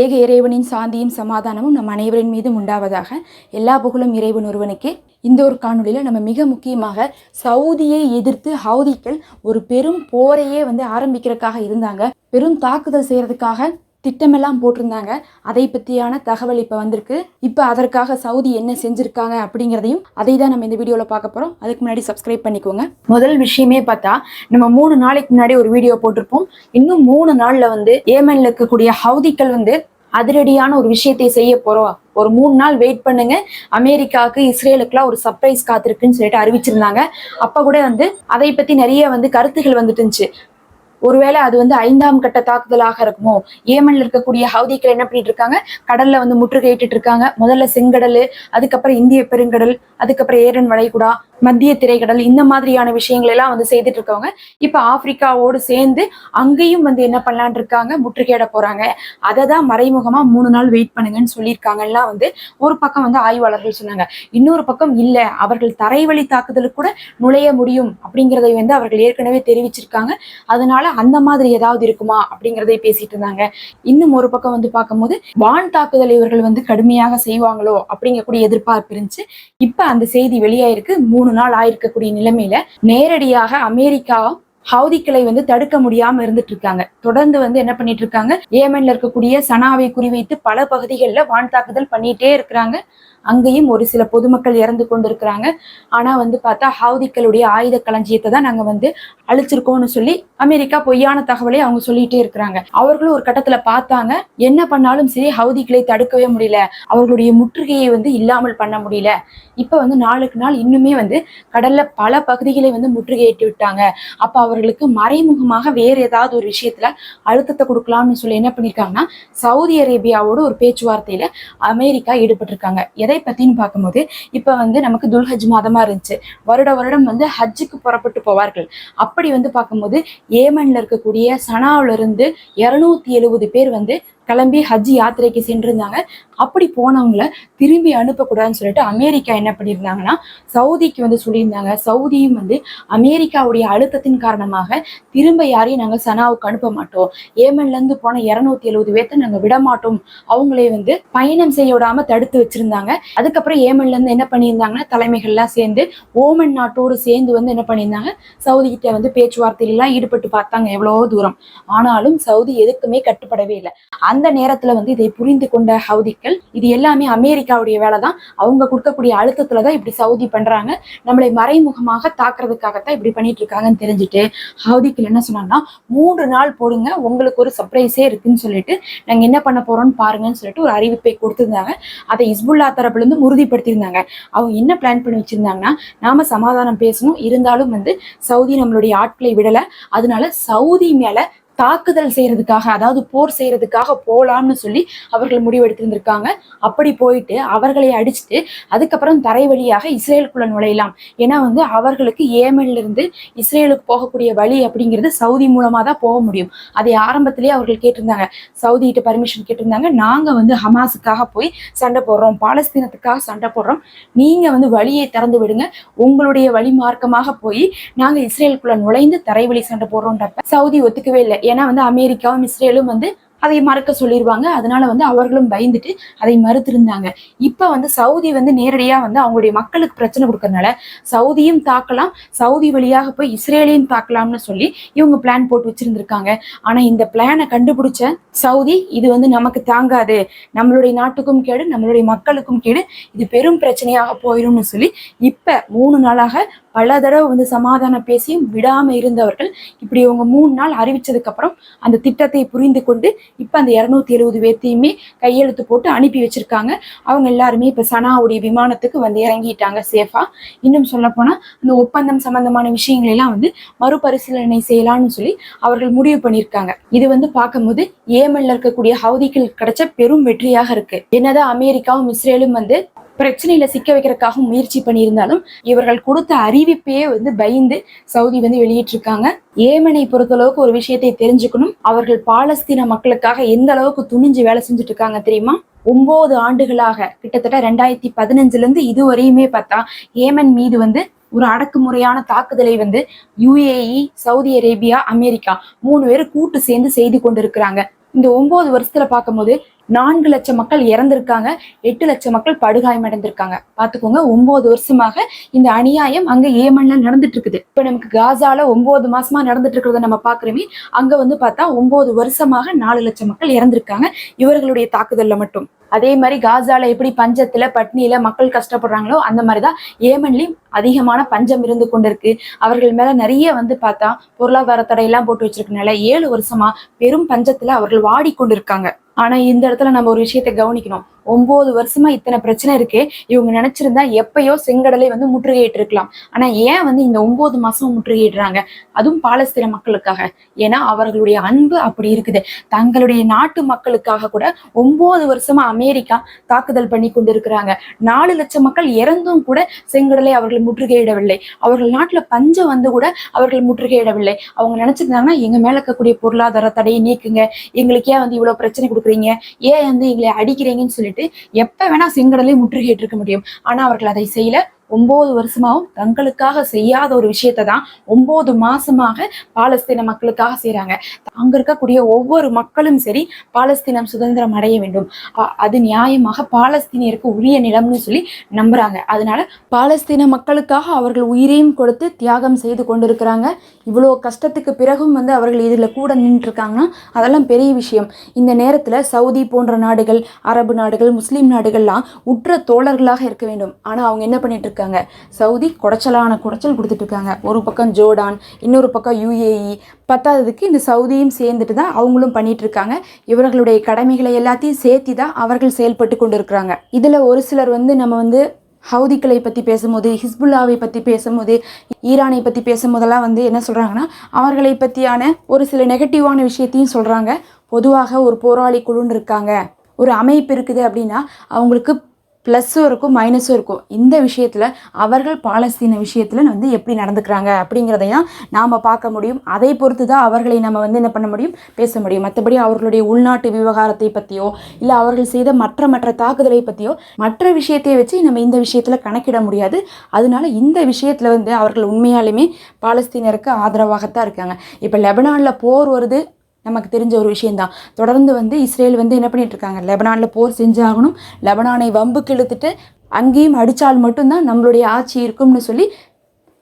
ஏக இறைவனின் சாந்தியும் சமாதானமும் நம் அனைவரின் மீதும் உண்டாவதாக எல்லா புகழும் இறைவன் ஒருவனுக்கே. இந்த ஒரு காணொலியில் நம்ம மிக முக்கியமாக சவுதியை எதிர்த்து ஹவுதிக்கள் ஒரு பெரும் போரையே வந்து ஆரம்பிக்கிறதுக்காக இருந்தாங்க. பெரும் தாக்குதல் செய்யறதுக்காக திட்டமெல்லாம் போட்டிருந்தாங்க. அதை பற்றியான தகவல் இப்போ வந்திருக்கு. இப்போ அதற்காக சவுதி என்ன செஞ்சுருக்காங்க அப்படிங்கிறதையும் அதை தான் நம்ம இந்த வீடியோவில் பார்க்க போகிறோம் அதுக்கு முன்னாடி சப்ஸ்கிரைப் பண்ணிக்கோங்க. முதல் விஷயமே பார்த்தா நம்ம மூணு நாளைக்கு முன்னாடி ஒரு வீடியோ போட்டிருப்போம். இன்னும் மூணு நாளில் வந்து ஏமனில் இருக்கக்கூடிய ஹவுதிகள் வந்து அதிரடியான ஒரு விஷயத்தை செய்ய போகிறோம் ஒரு மூணு நாள் வெயிட் பண்ணுங்க. அமெரிக்காவுக்கு இஸ்ரேலுக்குலாம் ஒரு சர்ப்ரைஸ் காத்திருக்குன்னு சொல்லிட்டு அறிவிச்சிருந்தாங்க. அப்போ கூட வந்து அதை பற்றி நிறைய வந்து கருத்துகள் வந்துட்டு இருந்துச்சு. ஒருவேளை அது வந்து ஐந்தாம் கட்ட தாக்குதலாக இருக்குமோ? ஏமன்ல இருக்கக்கூடிய ஹவுதிகள் என்ன பண்ணிட்டு இருக்காங்க கடல்ல வந்து முற்றுகையிட்டு இருக்காங்க முதல்ல செங்கடல் அதுக்கப்புறம் இந்திய பெருங்கடல் அதுக்கப்புறம் ஏரன் வளைகுடா மத்திய திரைக்கடல் இந்த மாதிரியான விஷயங்கள் எல்லாம் வந்து செய்துட்டு இருக்கவங்க இப்ப ஆப்பிரிக்காவோடு சேர்ந்து அங்கேயும் வந்து என்ன பண்ணலான் இருக்காங்க? முற்றுகையிட போறாங்க. அதை தான் மறைமுகமா மூணு நாள் வெயிட் பண்ணுங்கன்னு சொல்லியிருக்காங்கலாம் வந்து ஒரு பக்கம் வந்து ஆய்வாளர்கள் சொன்னாங்க. இன்னொரு பக்கம் இல்ல அவர்கள் தரைவழி தாக்குதலுக்கு கூட நுழைய முடியும் அப்படிங்கிறதை வந்து அவர்கள் ஏற்கனவே தெரிவிச்சிருக்காங்க. அதனால அந்த மாதிரி ஏதாவது இருக்குமா அப்படிங்கிறதை பேசிட்டு இருந்தாங்க. இன்னும் ஒரு பக்கம் வந்து பார்க்கும்போது வான் தாக்குதல் இவர்கள் வந்து கடுமையாக செய்வாங்களோ அப்படிங்கக்கூடிய எதிர்பார்ப்பு இருந்துச்சு. இப்ப அந்த செய்தி வெளியாயிருக்கு. மூணு நாள் ஆயிருக்கக்கூடிய நிலைமையில நேரடியாக அமெரிக்கா ஹவுதிக்களை வந்து தடுக்க முடியாம இருந்துட்டு இருக்காங்க. தொடர்ந்து வந்து என்ன பண்ணிட்டு இருக்காங்க? ஏமன்ல இருக்கக்கூடிய சனாவை குறிவைத்து பல பகுதிகளில் வான் தாக்குதல் பண்ணிட்டே இருக்கிறாங்க. அங்கேயும் ஒரு சில பொதுமக்கள் இறந்து கொண்டு இருக்கிறாங்க ஆனா வந்து பார்த்தா ஹவுதிக்களுடைய ஆயுத களஞ்சியத்தை தான் நாங்க வந்து அழிச்சிருக்கோம்னு சொல்லி அமெரிக்கா பொய்யான தகவலை அவங்க சொல்லிட்டே இருக்கிறாங்க. அவர்களும் ஒரு கட்டத்துல பார்த்தாங்க. என்ன பண்ணாலும் சரி ஹவுதிகளை தடுக்கவே முடியல. அவர்களுடைய முற்றுகையை வந்து இல்லாமல் பண்ண முடியல. இப்ப வந்து நாளுக்கு நாள் இன்னுமே வந்து கடல்ல பல பகுதிகளை வந்து முற்றுகையிட்டு விட்டாங்க. அப்ப அவர்களுக்கு மறைமுகமாக வேற ஏதாவது ஒரு விஷயத்துல அழுத்தத்தை கொடுக்கலாம்னு சொல்லி என்ன பண்ணிருக்காங்கன்னா சவுதி அரேபியாவோட ஒரு பேச்சுவார்த்தையில அமெரிக்கா ஈடுபட்டிருக்காங்க. எதை பத்தின்னு பார்க்கும்போது இப்ப வந்து நமக்கு துல்ஹஜ் மாதமா இருந்துச்சு. வருட வருடம் வந்து ஹஜ்ஜுக்கு புறப்பட்டு போவார்கள். அப்படி வந்து பார்க்கும்போது ஏமன்ல இருக்கக்கூடிய சனாவுல இருந்து இருநூத்தி எழுபது பேர் வந்து கிளம்பி ஹஜ் யாத்திரைக்கு சென்றிருந்தாங்க. அப்படி போனவங்கள திரும்பி அனுப்பக்கூடாதுன்னு சொல்லிட்டு அமெரிக்கா என்ன பண்ணியிருந்தாங்கன்னா சவுதிக்கு வந்து சொல்லியிருந்தாங்க. சவுதியும் வந்து அமெரிக்காவுடைய அழுத்தத்தின் காரணமாக திரும்ப யாரையும் நாங்கள் சனாவுக்கு அனுப்ப மாட்டோம். ஏமன்லேருந்து போன இருநூத்தி எழுபது பேர்த்த நாங்கள் விட மாட்டோம். அவங்களே வந்து பயணம் செய்ய விடாம தடுத்து வச்சிருந்தாங்க. அதுக்கப்புறம் ஏமன்லேருந்து என்ன பண்ணியிருந்தாங்கன்னா தலைமைகள்லாம் சேர்ந்து ஓமன் நாட்டோடு சேர்ந்து வந்து என்ன பண்ணியிருந்தாங்க சவுதி கிட்ட வந்து பேச்சுவார்த்தையிலாம் ஈடுபட்டு பார்த்தாங்க. எவ்வளவோ தூரம். ஆனாலும் சவுதி எதுக்குமே கட்டுப்படவே இல்லை. அந்த அந்த நேரத்துல வந்து இதை புரிந்து கொண்ட ஹவுதிக்கள் இது எல்லாமே அமெரிக்காவுடைய வேலை தான் அவங்க கொடுக்கக்கூடிய அழுத்தத்துல தான் இப்படி சவுதி பண்றாங்க. நம்மளை மறைமுகமாக தாக்குறதுக்காகத்தான் இப்படி பண்ணிட்டு இருக்காங்கன்னு தெரிஞ்சுட்டு ஹவுதிக்கள் என்ன சொன்னாங்கன்னா மூன்று நாள் போடுங்க உங்களுக்கு ஒரு சர்ப்ரைஸே இருக்குன்னு சொல்லிட்டு நாங்க என்ன பண்ண போறோம்னு பாருங்கன்னு சொல்லிட்டு ஒரு அறிவிப்பை கொடுத்திருந்தாங்க. அதை இஸ்புல்லா தரப்புல இருந்து உறுதிப்படுத்தியிருந்தாங்க. அவங்க என்ன பிளான் பண்ணி வச்சிருந்தாங்கன்னா நாம சமாதானம் பேசணும். இருந்தாலும் வந்து சவுதி நம்மளுடைய ஆட்களை விடல. அதனால சவுதி மேல தாக்குதல் செய்யறதுக்காக அதாவது போர் செய்யறதுக்காக போலாம்னு சொல்லி அவர்கள் முடிவெடுத்திருந்திருக்காங்க. அப்படி போயிட்டு அவர்களை அடிச்சுட்டு அதுக்கப்புறம் தரை வழியாக இஸ்ரேலுக்குள்ள நுழையலாம். ஏன்னா வந்து அவர்களுக்கு ஏமன்ல இருந்து இஸ்ரேலுக்கு போகக்கூடிய வழி அப்படிங்கிறது சவுதி மூலமா தான் போக முடியும். அதை ஆரம்பத்திலேயே அவர்கள் கேட்டிருந்தாங்க. சவுதி கிட்ட பர்மிஷன் கேட்டிருந்தாங்க. நாங்க வந்து ஹமாஸுக்காக போய் சண்டை போடுறோம். பாலஸ்தீனத்துக்காக சண்டை போடுறோம். நீங்க வந்து வழியை திறந்து விடுங்க. உங்களுடைய வழி மார்க்கமாக போய் நாங்க இஸ்ரேலுக்குள்ள நுழைந்து தரைவழி சண்டை போடுறோன்றப்ப சவுதி ஒத்துக்கவே இல்லை. ஏன்னா வந்து அமெரிக்காவும் இஸ்ரேலும் வந்து அதை மறக்க சொல்லிடுவாங்க அதனால வந்து அவர்களும் பயந்துட்டு அதை மறுத்திருந்தாங்க. இப்போ வந்து சவுதி வந்து நேரடியா வந்து அவங்களுடைய மக்களுக்கு பிரச்சனை கொடுக்கறதுனால சவுதியும் தாக்கலாம் சவுதி வழியாக போய் இஸ்ரேலையும் தாக்கலாம்னு சொல்லி இவங்க பிளான் போட்டு வச்சிருந்திருக்காங்க. ஆனா இந்த பிளானை கண்டுபிடிச்ச சவுதி இது வந்து நமக்கு தாங்காது. நம்மளுடைய நாட்டுக்கும் கேடு நம்மளுடைய மக்களுக்கும் கேடு. இது பெரும் பிரச்சனையாக போயிடும்னு சொல்லி இப்ப மூணு நாளாக பல தடவை வந்து சமாதானம் பேசியும் விடாமல் இருந்தவர்கள் இப்படி இவங்க மூணு நாள் அறிவிச்சதுக்கப்புறம் அந்த திட்டத்தை புரிந்து கொண்டு இப்போ அந்த இரநூத்தி எழுபது பேர்த்தையுமே கையெழுத்து போட்டு அனுப்பி வச்சிருக்காங்க. அவங்க எல்லாருமே இப்போ சனாவுடைய விமானத்துக்கு வந்து இறங்கிட்டாங்க சேஃபா. இன்னும் சொல்லப்போனால் அந்த ஒப்பந்தம் சம்பந்தமான விஷயங்களெல்லாம் வந்து மறுபரிசீலனை செய்யலாம்னு சொல்லி அவர்கள் முடிவு பண்ணியிருக்காங்க. இது வந்து பார்க்கும்போது ஏமன்ல இருக்கக்கூடிய ஹவுதிகள் கிடைச்ச பெரும் வெற்றியாக இருக்கு. என்னதான் அமெரிக்காவும் இஸ்ரேலும் வந்து பிரச்சனையில சிக்க வைக்கிறதுக்காக முயற்சி பண்ணியிருந்தாலும் இவர்கள் கொடுத்த அறிவிப்பையே வந்து பயந்து சவுதி வந்து வெளியிட்டிருக்காங்க. ஏமனை பொறுத்தளவுக்கு ஒரு விஷயத்தை தெரிஞ்சுக்கணும். அவர்கள் பாலஸ்தீன மக்களுக்காக எந்த அளவுக்கு துணிஞ்சு வேலை செஞ்சுட்டு இருக்காங்க தெரியுமா? ஒன்பது ஆண்டுகளாக கிட்டத்தட்ட ரெண்டாயிரத்தி பதினஞ்சுல இருந்து இதுவரையுமே பார்த்தா ஏமன் மீது வந்து ஒரு அடக்குமுறையான தாக்குதலை வந்து யுஏஇ சவுதி அரேபியா அமெரிக்கா மூணு பேரும் கூட்டு சேர்ந்து செய்து கொண்டிருக்கிறாங்க. இந்த ஒன்பது வருஷத்துல பார்க்கும்போது நான்கு லட்சம் மக்கள் இறந்திருக்காங்க எட்டு லட்சம் மக்கள் படுகாயமடைந்திருக்காங்க. பாத்துக்கோங்க ஒன்பது வருஷமாக இந்த அநியாயம் அங்க ஏமன்ல நடந்துட்டு இருக்குது இப்ப நமக்கு காசால ஒன்பது மாசமா நடந்துட்டு இருக்கிறத நம்ம பாக்குறோமே அங்க வந்து பார்த்தா ஒன்பது வருஷமாக நாலு லட்சம் மக்கள் இறந்திருக்காங்க இவர்களுடைய தாக்குதல்ல மட்டும். அதே மாதிரி காசால எப்படி பஞ்சத்துல பட்னியில மக்கள் கஷ்டப்படுறாங்களோ அந்த மாதிரிதான் ஏமன்லயும் அதிகமான பஞ்சம் இருந்து கொண்டிருக்கு. அவர்கள் மேல நிறைய வந்து பார்த்தா பொருளாதார தடையெல்லாம் போட்டு வச்சிருக்கனால ஏழு வருஷமா பெரும் பஞ்சத்துல அவர்கள் வாடிக்கொண்டிருக்காங்க. ஆனா இந்த இடத்துல நம்ம ஒரு விஷயத்தை கவனிக்கணும். ஒன்பது வருஷமா இத்தனை பிரச்சனை இருக்கு. இவங்க நினைச்சிருந்தா எப்பயோ செங்கடலை வந்து முற்றுகையிட்டு இருக்கலாம் ஆனா ஏன் வந்து இந்த ஒன்பது மாசம் முற்றுகையிடுறாங்க? அதுவும் பாலஸ்தீன மக்களுக்காக. ஏன்னா அவர்களுடைய அன்பு அப்படி இருக்குது. தங்களுடைய நாட்டு மக்களுக்காக கூட ஒன்பது வருஷமா அமெரிக்கா தாக்குதல் பண்ணி கொண்டிருக்கிறாங்க. நாலு லட்சம் மக்கள் இறந்தும் கூட செங்கடலை அவர்கள் முற்றுகையிடவில்லை. அவர்கள் நாட்டுல பஞ்சம் வந்து கூட அவர்கள் முற்றுகையிடவில்லை. அவங்க நினைச்சிருந்தாங்கன்னா எங்க மேல இருக்கக்கூடிய பொருளாதார தடையை நீக்குங்க. எங்களுக்கு ஏன் வந்து இவ்வளவு பிரச்சனை கொடுக்குறீங்க. ஏன் வந்து எங்களை அடிக்கிறீங்கன்னு சொல்லிட்டு எப்ப வேணா செங்கடலை முற்றுகையிட்டிருக்க முடியும். ஆனா அவர்கள் அதை செய்யல. ஒன்பது வருஷமாகவும் தங்களுக்காக செய்யாத ஒரு விஷயத்தை தான் ஒன்பது மாசமாக பாலஸ்தீன மக்களுக்காக செய்கிறாங்க அங்க இருக்கக்கூடிய ஒவ்வொரு மக்களும் சரி பாலஸ்தீனம் சுதந்திரம் அடைய வேண்டும். அ- அது நியாயமாக பாலஸ்தீனியருக்கு உரிய நிலம்னு சொல்லி நம்புறாங்க. அதனால பாலஸ்தீன மக்களுக்காக அவர்கள் உயிரையும் கொடுத்து தியாகம் செய்து கொண்டிருக்கிறாங்க. இவ்வளோ கஷ்டத்துக்கு பிறகும் வந்து அவர்கள் இதில் கூட நின்றுருக்காங்கன்னா அதெல்லாம் பெரிய விஷயம். இந்த நேரத்தில் சவுதி போன்ற நாடுகள் அரபு நாடுகள் முஸ்லீம் நாடுகள்லாம் உற்ற தோழர்களாக இருக்க வேண்டும். ஆனால் அவங்க என்ன பண்ணிட்டு இருக்காங்க சவுதி குடைச்சலான குடைச்சல் கொடுத்துட்டு இருக்காங்க ஒரு பக்கம் ஜோர்டான் இன்னொரு பக்கம் யுஏஇ. பத்தாததுக்கு இந்த சவுதியும் சேர்ந்துட்டு தான் அவங்களும் பண்ணிட்டு இருக்காங்க இவர்களுடைய கடமைகளை எல்லாத்தையும் சேர்த்து தான் அவர்கள் செயல்பட்டு கொண்டு இருக்கிறாங்க இதில் ஒரு சிலர் வந்து நம்ம வந்து ஹவுதிக்களை பற்றி பேசும்போது ஹிஸ்புல்லாவை பற்றி பேசும்போது ஈரானை பற்றி பேசும்போதெல்லாம் வந்து என்ன சொல்கிறாங்கன்னா அவர்களை பற்றியான ஒரு சில நெகட்டிவான விஷயத்தையும் சொல்கிறாங்க பொதுவாக ஒரு போராளி குழுன்னு இருக்காங்க. ஒரு அமைப்பு இருக்குது அப்படின்னா அவங்களுக்கு ப்ளஸ்ஸும் இருக்கும் மைனஸும் இருக்கும். இந்த விஷயத்தில் அவர்கள் பாலஸ்தீன விஷயத்தில் வந்து எப்படி நடந்துக்கிறாங்க அப்படிங்கிறதையும் நாம் பார்க்க முடியும். அதை பொறுத்து தான் அவர்களை நம்ம வந்து என்ன பண்ண முடியும்? பேச முடியும். மற்றபடி அவர்களுடைய உள்நாட்டு விவகாரத்தை பற்றியோ இல்லை அவர்கள் செய்த மற்ற மற்ற தாக்குதலை பற்றியோ மற்ற விஷயத்தை வச்சு நம்ம இந்த விஷயத்தில் கணக்கிட முடியாது. அதனால இந்த விஷயத்தில் வந்து அவர்கள் உண்மையாலுமே பாலஸ்தீனருக்கு ஆதரவாகத்தான் இருக்காங்க. இப்போ லெபனானில் போர் வருது. நமக்கு தெரிஞ்ச ஒரு விஷயந்தான் தொடர்ந்து வந்து இஸ்ரேல் வந்து என்ன பண்ணிட்டு இருக்காங்க லெபனானில் போர் செஞ்சாகணும். லெபனானை வம்புக்கு இழுத்துட்டு அங்கேயும் அடித்தால் மட்டும்தான் நம்மளுடைய ஆட்சி இருக்கும்னு சொல்லி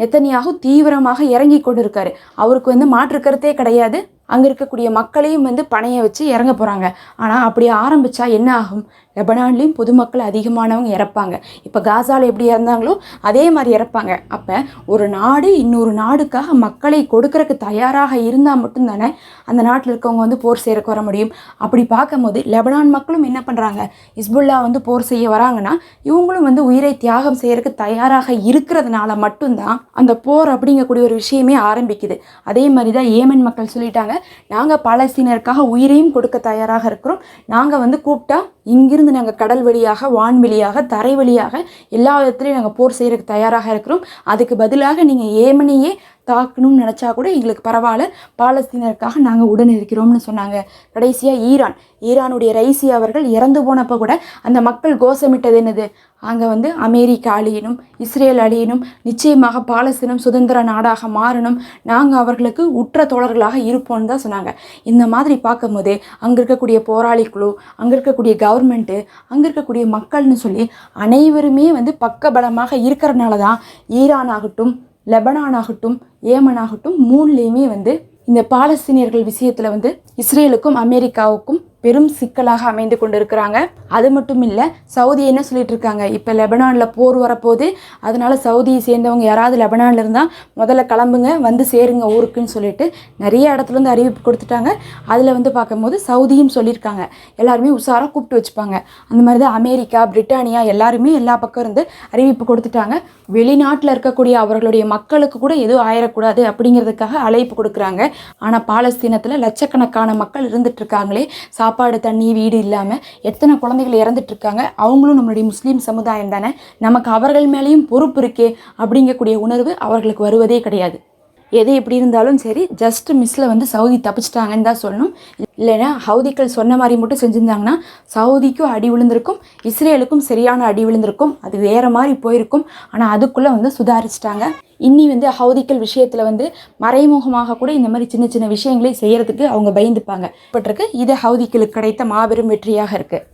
நெத்தனியாக தீவிரமாக இறங்கி கொண்டிருக்காரு. அவருக்கு வந்து மாற்று கருத்தே கிடையாது. அங்கே இருக்கக்கூடிய மக்களையும் வந்து பணைய வச்சு இறங்க போகிறாங்க ஆனால் அப்படி ஆரம்பித்தா என்ன ஆகும்? லெபனான்லேயும் பொதுமக்கள் அதிகமானவங்க இறப்பாங்க. இப்போ காசாவில் எப்படி இறந்தாங்களோ அதே மாதிரி இறப்பாங்க. அப்போ ஒரு நாடு இன்னொரு நாடுக்காக மக்களை கொடுக்கறக்கு தயாராக இருந்தால் மட்டும்தானே அந்த நாட்டில் இருக்கவங்க வந்து போர் செய்யறக்கு வர முடியும்? அப்படி பார்க்கும்போது லெபனான் மக்களும் என்ன பண்ணுறாங்க இஸ்புல்லா வந்து போர் செய்ய வராங்கன்னா இவங்களும் வந்து உயிரை தியாகம் செய்யறதுக்கு தயாராக இருக்கிறதுனால மட்டும்தான் அந்த போர் அப்படிங்கக்கூடிய ஒரு விஷயமே ஆரம்பிக்குது. அதே மாதிரி தான் ஏமன் மக்கள் சொல்லிட்டாங்க. நாங்கள் பாலஸ்தீனருக்காக உயிரையும் கொடுக்க தயாராக இருக்கிறோம். நாங்கள் வந்து கூப்பிட்டா இங்கிருந்து நாங்கள் கடல் வழியாக வான்வெளியாக தரை வழியாக எல்லா விதத்துலையும் நாங்கள் போர் செய்கிறதுக்கு தயாராக இருக்கிறோம். அதுக்கு பதிலாக நீங்கள் ஏமனையே தாக்கணும்னு நினச்சா கூட எங்களுக்கு பரவாயில்ல. பாலஸ்தீனருக்காக நாங்கள் உடன் இருக்கிறோம்னு சொன்னாங்க. கடைசியாக ஈரான். ஈரானுடைய ரைசி அவர்கள் இறந்து போனப்போ கூட அந்த மக்கள் கோஷமிட்டது என்னது? அங்கே வந்து அமெரிக்கா அழியணும் இஸ்ரேல் அழியணும் நிச்சயமாக பாலஸ்தீனம் சுதந்திர நாடாக மாறணும். நாங்கள் அவர்களுக்கு உற்ற தோழர்களாக இருப்போம்னு தான் சொன்னாங்க. இந்த மாதிரி பார்க்கும்போது அங்கே இருக்கக்கூடிய போராளி குழு அங்கே இருக்கக்கூடிய கவர்மெண்ட்டு அங்கே இருக்கக்கூடிய மக்கள்னு சொல்லி அனைவருமே வந்து பக்கபலமாக இருக்கிறனால தான் ஈரான் ஆகட்டும் லெபனான் ஆகட்டும் ஏமன் ஆகட்டும் மூணுலேயுமே வந்து இந்த பாலஸ்தீனியர்கள் விஷயத்தில் வந்து இஸ்ரேலுக்கும் அமெரிக்காவுக்கும் பெரும் சிக்கலாக அமைந்து கொண்டிருக்கிறாங்க. அது மட்டும் இல்லை சவுதி என்ன சொல்லிட்டு இருக்காங்க? இப்போ லெபனானில் போர் வரப்போகுது. அதனால சவுதியை சேர்ந்தவங்க யாராவது லெபனானில் இருந்தால் முதல்ல கிளம்புங்க வந்து சேருங்க ஊருக்குன்னு சொல்லிட்டு நிறைய இடத்துலருந்து அறிவிப்பு கொடுத்துட்டாங்க. அதில் வந்து பார்க்கும்போது சவுதியும் சொல்லியிருக்காங்க. எல்லாருமே உஷாராக கூப்பிட்டு வச்சுப்பாங்க. அந்த மாதிரி தான் அமெரிக்கா பிரிட்டானியா எல்லாருமே எல்லா பக்கம் இருந்து அறிவிப்பு கொடுத்துட்டாங்க. வெளிநாட்டில் இருக்கக்கூடிய அவர்களுடைய மக்களுக்கு கூட எதுவும் ஆயிடக்கூடாது அப்படிங்கிறதுக்காக அழைப்பு கொடுக்குறாங்க. ஆனால் பாலஸ்தீனத்தில் லட்சக்கணக்கான மக்கள் இருந்துட்டு இருக்காங்களே சாப்பாடு தண்ணி வீடு இல்லாமல் எத்தனை குழந்தைகள் இறந்துட்டுருக்காங்க அவங்களும் நம்மளுடைய முஸ்லீம் சமுதாயம் தானே? நமக்கு அவர்கள் மேலேயும் பொறுப்பு இருக்கே அப்படிங்கக்கூடிய உணர்வு அவர்களுக்கு வருவதே கிடையாது. எது எப்படி இருந்தாலும் சரி ஜஸ்ட் மிஸ்ஸில் வந்து சவுதி தப்பிச்சிட்டாங்கன்னு தான் சொல்லணும். இல்லைன்னா ஹவுதிக்கள் சொன்ன மாதிரி மட்டும் செஞ்சுருந்தாங்கன்னா சவுதிக்கும் அடி விழுந்திருக்கும் இஸ்ரேலுக்கும் சரியான அடி விழுந்திருக்கும் அது வேறு மாதிரி போயிருக்கும். ஆனால் அதுக்குள்ளே வந்து சுதாரிச்சிட்டாங்க. இன்னி வந்து ஹவுதிக்கள் விஷயத்தில் வந்து மறைமுகமாக கூட இந்த மாதிரி சின்ன சின்ன விஷயங்களை செய்கிறதுக்கு அவங்க பயந்துப்பாங்க. பட்டிருக்கு இது ஹவுதிக்களுக்கு கிடைத்த மாபெரும் வெற்றியாக இருக்குது